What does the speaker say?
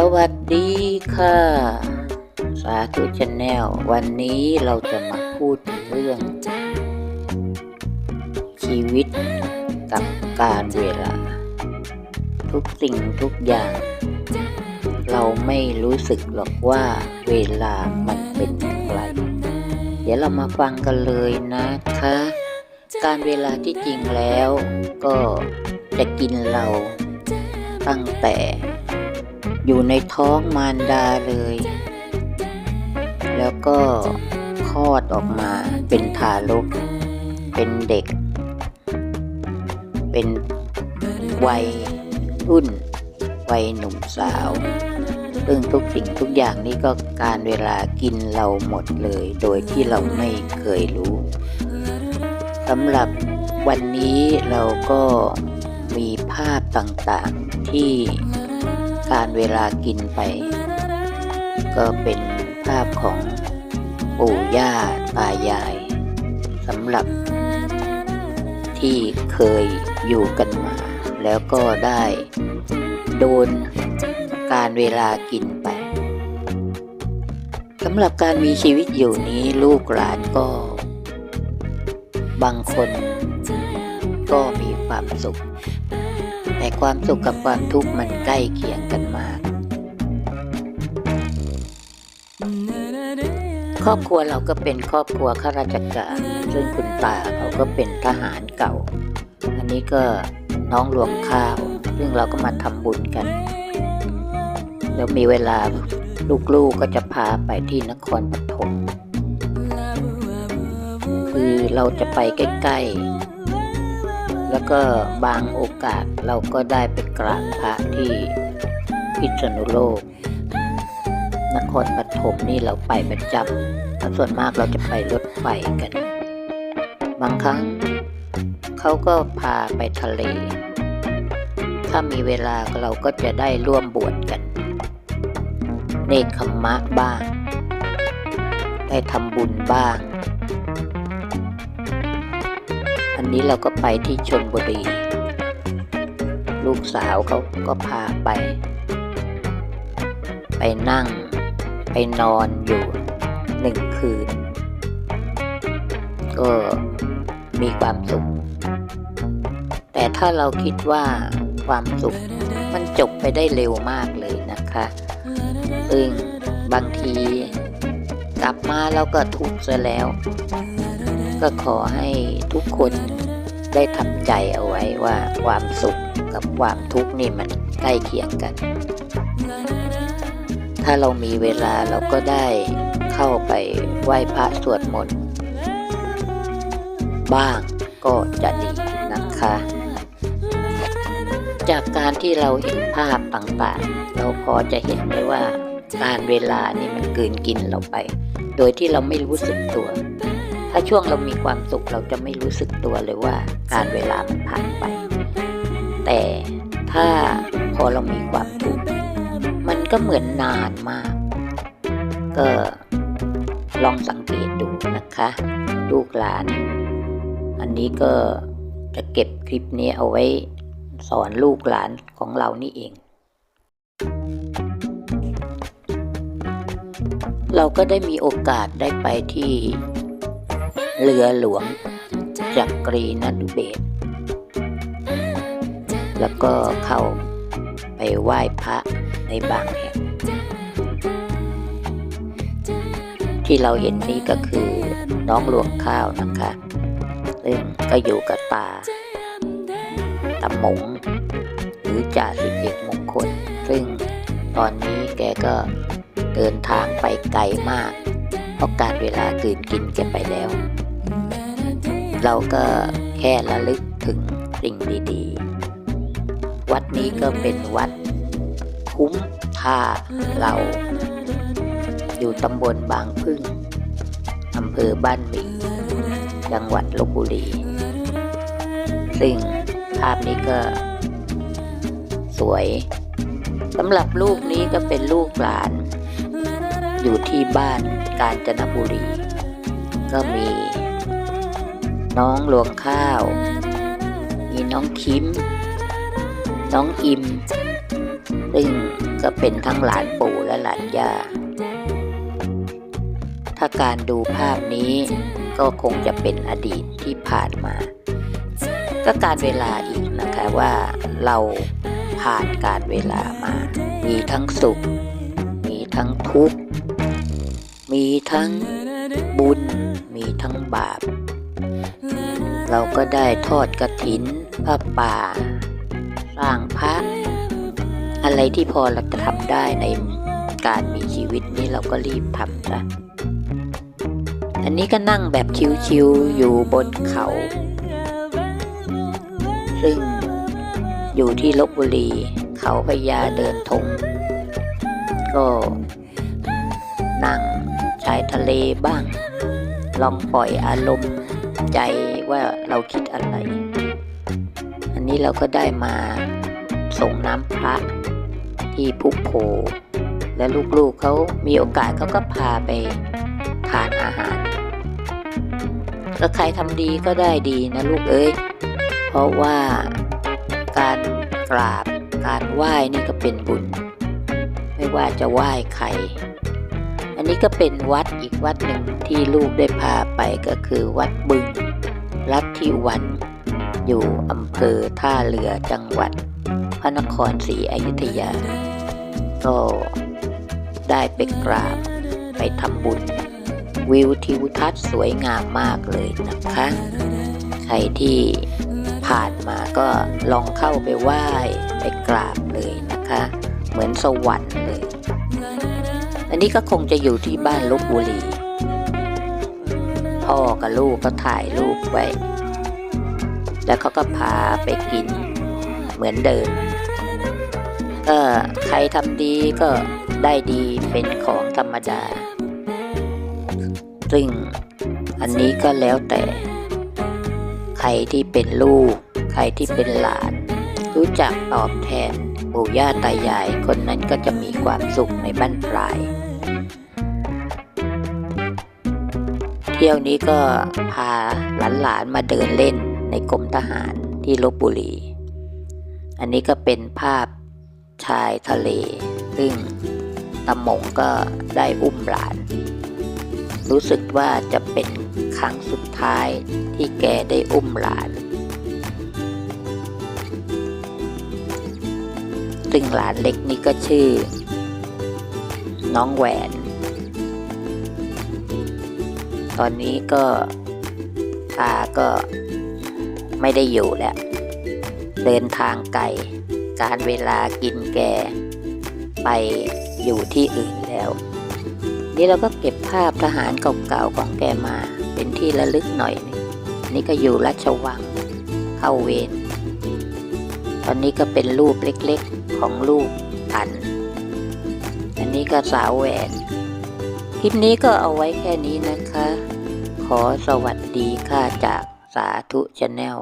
สวัสดีค่ะ สาธุชาแนลวันนี้เราจะมาพูดถึงเรื่อง ชีวิตกับการเวลา ทุกสิ่งทุกอย่าง เราไม่รู้สึกหรอกว่าเวลามันเป็นอย่างไร เดี๋ยวเรามาฟังกันเลยนะคะ การเวลาที่จริงแล้วก็จะกินเราตั้งแต่ อยู่ในท้องมารดาเลย แล้วก็คลอดออกมาเป็นทารก เป็นเด็ก เป็นวัยรุ่น วัยหนุ่มสาว ซึ่งทุกสิ่งทุกอย่างนี้ก็การเวลากินเราหมดเลย โดยที่เราไม่เคยรู้สำหรับวันนี้เราก็มีภาพต่างๆที่ การเวลากินไป ก็เป็นภาพของปู่ย่าตายายสำหรับ ที่เคยอยู่กันมา แล้วก็ได้โดนการเวลากินไปสำหรับการมีชีวิตอยู่นี้ลูกหลานก็ บางคนก็มีความสุข แต่ความสุขกับความทุกข์มันใกล้เคียงกันมาก ครอบครัวเราก็เป็นครอบครัวข้าราชการซึ่งคุณตาเขาก็เป็นทหารเก่า อันนี้ก็น้องหลวงข้าวซึ่งเราก็มาทำบุญกัน แล้วมีเวลาลูกๆก็จะพาไปที่นครปฐมคือเราจะไปใกล้ ๆ แล้วก็บางโอกาสเราก็ได้ไปกราบพระที่พิษณุโลก นครปฐมนี่เราไปประจำถ้าส่วนมากเราจะไปรถไฟกัน บางครั้งเขาก็พาไปทะเล ถ้ามีเวลาเราก็จะได้ร่วมบวชกัน เนคขมมะบ้าง ได้ทำบุญบ้าง นนี้เราก็ไปที่ชนบุรี ลูกสาวเขาก็พาไป ไปนั่ง ไปนอนอยู่หนึ่งคืน ก็มีความสุข แต่ถ้าเราคิดว่าความสุขมันจบไปได้เร็วมากเลยนะคะซึ่งบางทีกลับมาเราก็ทุกข์ซะแล้ว ก็ขอให้ทุกคนได้ทำใจเอาไว้ว่าความสุขกับความทุกข์นี่มันใกล้เคียงกัน ถ้าเรามีเวลาเราก็ได้เข้าไปไหว้พระสวดมนต์บ้างก็จะดีนะคะ จากการที่เราเห็นภาพต่างๆ เราพอจะเห็นได้ว่าการเวลานี่มันกลืนกินเราไป โดยที่เราไม่รู้สึกตัวาช่วงเรามีความสุขเราจะไม่รู้สึกตัวเลยว่าการเวลามันผ่านไป แต่ถ้าพอเรามีความทุกข์มันก็เหมือนนานมาก ก็ลองสังเกตดูนะคะ ลูกหลาน อันนี้ก็จะเก็บคลิปนี้เอาไว้สอนลูกหลานของเรานี่เอง เราก็ได้มีโอกาสได้ไปที่ เรือหลวงจักรีนัดุเบศแล้วก็เข้าไปไหว้พระในบางแห่งที่เราเห็นนี้ก็คือน้องหลวงข้าวนะคะซึ่งก็อยู่กับตาตาหมงหรือจ่าสิบเอกมงคล ซึ่งตอนนี้แกก็เดินทางไปไกลมาก เพราะการเวลากืนกินแกไปแล้ว เราก็แค่ระลึกถึงสิ่งดีๆ วัดนี้ก็เป็นวัดคุ้มท่าเรา อยู่ตำบลบางพึ่งอำเภอบ้านหมีจังหวัดลบบุรี ซึ่งภาพนี้ก็สวยสำหรับลูกนี้ก็เป็นลูกหลาน อยู่ที่บ้านกาญจนบุรี ก็มี น้องหลวงข้าว มีน้องคิม น้องอิม ซึ่งก็เป็นทั้งหลานปู่และหลานย่า ถ้าการดูภาพนี้ก็คงจะเป็นอดีตที่ผ่านมา ก็การเวลาอีกนะคะว่าเราผ่านการเวลามา มีทั้งสุข มีทั้งทุกข์ มีทั้งบุญ มีทั้งบาป เราก็ได้ทอดกระถินพระป่า สร้างพระอะไรที่พอเราจะทำได้ในการมีชีวิตนี้เราก็รีบทำนะอันนี้ก็นั่งแบบชิวๆอยู่บนเขา ซึ่งอยู่ที่ลบบุรีเขาพญาเดินทง ก็นั่งชายทะเลบ้าง ลองปล่อยอารมณ์ ใจว่าเราคิดอะไร อันนี้เราก็ได้มาส่งน้ำพระที่พุโพและลูกๆเขามีโอกาสเขาก็พาไปทานอาหารถ้าใครทำดีก็ได้ดีนะลูกเอ้ย เพราะว่าการกราบการไหว้นี่ก็เป็นบุญ ไม่ว่าจะไหว้ใคร นี้ก็เป็นวัดอีกวัดหนึ่งที่ลูกได้พาไปก็คือวัดบึงลัตทิวัน อยู่อำเภอท่าเรือจังหวัด พระนครศรีอยุธยา ก็ได้ไปกราบไปทำบุญ วิวทิวทัศน์สวยงามมากเลยนะคะ ใครที่ผ่านมาก็ลองเข้าไปไหว้ไปกราบเลยนะคะ เหมือนสวรรค์เลย อันนี้ก็คงจะอยู่ที่บ้านลบบุรี พ่อกับลูกก็ถ่ายรูปไว้ แล้วเขาก็พาไปกินเหมือนเดิมก็ใครทำดีก็ได้ดีเป็นของธรรมดา ซึ่งอันนี้ก็แล้วแต่ ใครที่เป็นลูก ใครที่เป็นหลาน รู้จักตอบแทนปู่ย่าตายายคนนั้นก็จะมีความสุขในบ้านปลาย เที่ยวนี้ก็พาหลานๆมาเดินเล่นในกรมทหารที่ลบบุรี อันนี้ก็เป็นภาพชายทะเล ซึ่งตาหมงก็ได้อุ้มหลาน รู้สึกว่าจะเป็นครั้งสุดท้ายที่แกได้อุ้มหลาน ซึ่งหลานเล็กนี่ก็ชื่อ น้องแหวน ตอนนี้ก็ตาก็ไม่ได้อยู่แล้ว เดินทางไกล การเวลากินแก ไปอยู่ที่อื่นแล้ว นี่เราก็เก็บภาพทหารเก่าๆของแกมาเป็นที่ระลึกหน่อยนนี่ก็อยู่ราชวังเข้าเวรตอนนี้ก็เป็นรูปเล็กๆของลูกอัน อันนี้ก็สาวแหวน คลิปนี้ก็เอาไว้แค่นี้นะคะ ขอสวัสดีค่ะจากสาธุชาแนล